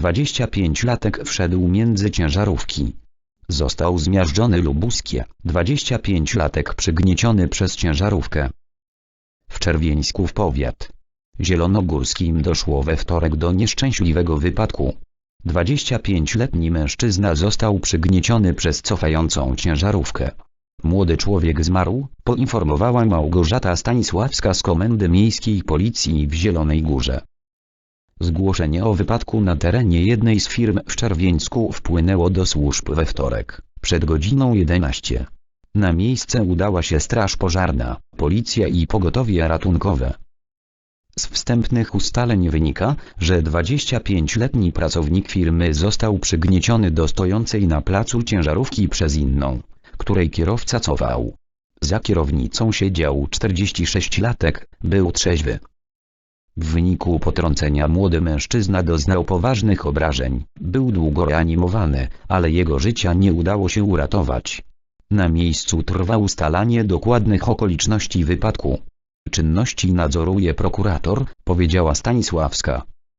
25-latek wszedł między ciężarówki. Został zmiażdżony Lubuskie, 25-latek przygnieciony przez ciężarówkę. W Czerwieńsku w powiat zielonogórskim doszło we wtorek do nieszczęśliwego wypadku. 25-letni mężczyzna został przygnieciony przez cofającą ciężarówkę. Młody człowiek zmarł, poinformowała Małgorzata Stanisławska z Komendy Miejskiej Policji w Zielonej Górze. Zgłoszenie o wypadku na terenie jednej z firm w Czerwieńsku wpłynęło do służb we wtorek, przed godziną 11. Na miejsce udała się straż pożarna, policja i pogotowie ratunkowe. Z wstępnych ustaleń wynika, że 25-letni pracownik firmy został przygnieciony do stojącej na placu ciężarówki przez inną, której kierowca cofał. Za kierownicą siedział 46-latek, był trzeźwy. W wyniku potrącenia młody mężczyzna doznał poważnych obrażeń, był długo reanimowany, ale jego życia nie udało się uratować. Na miejscu trwa ustalanie dokładnych okoliczności wypadku. Czynności nadzoruje prokurator, powiedziała Stanisławska.